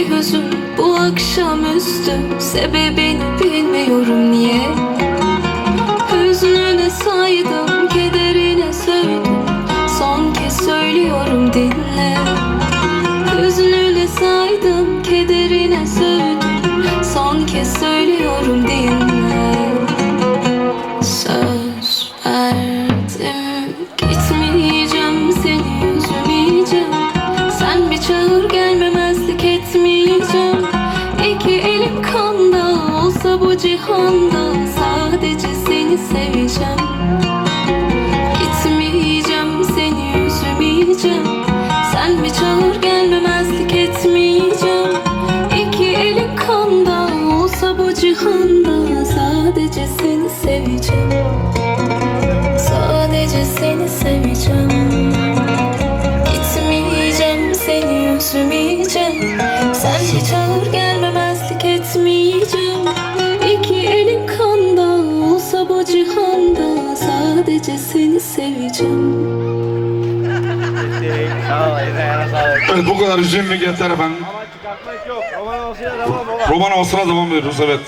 bir hüzün bu akşamüstü Sebebini bilmiyorum niye. Hüznüne saydım, kederine sövdüm Son kez söylüyorum dinle. Hüznüne saydım, kederine sövdüm Son kez söylüyorum dinle. Söz verdim Gitmeyeceğim olsa bu cihanda Sadece seni seveceğim. Gitmeyeceğim seni üzmeyeceğim. Sen bir çağır gelmemezlik etmeyeceğim. İki elim kanda olsa bu cihanda Sadece seni seveceğim. Sadece seni seveceğim. Gitmeyeceğim seni üzmeyeceğim. Sen bir çağır gelmemezlik cihanda Sadece seni seveceğim. Evet bu kadar üzümlük yeter efendim. Roman olsun ya, tamam baba. Roman havasına devam ediyoruz evet.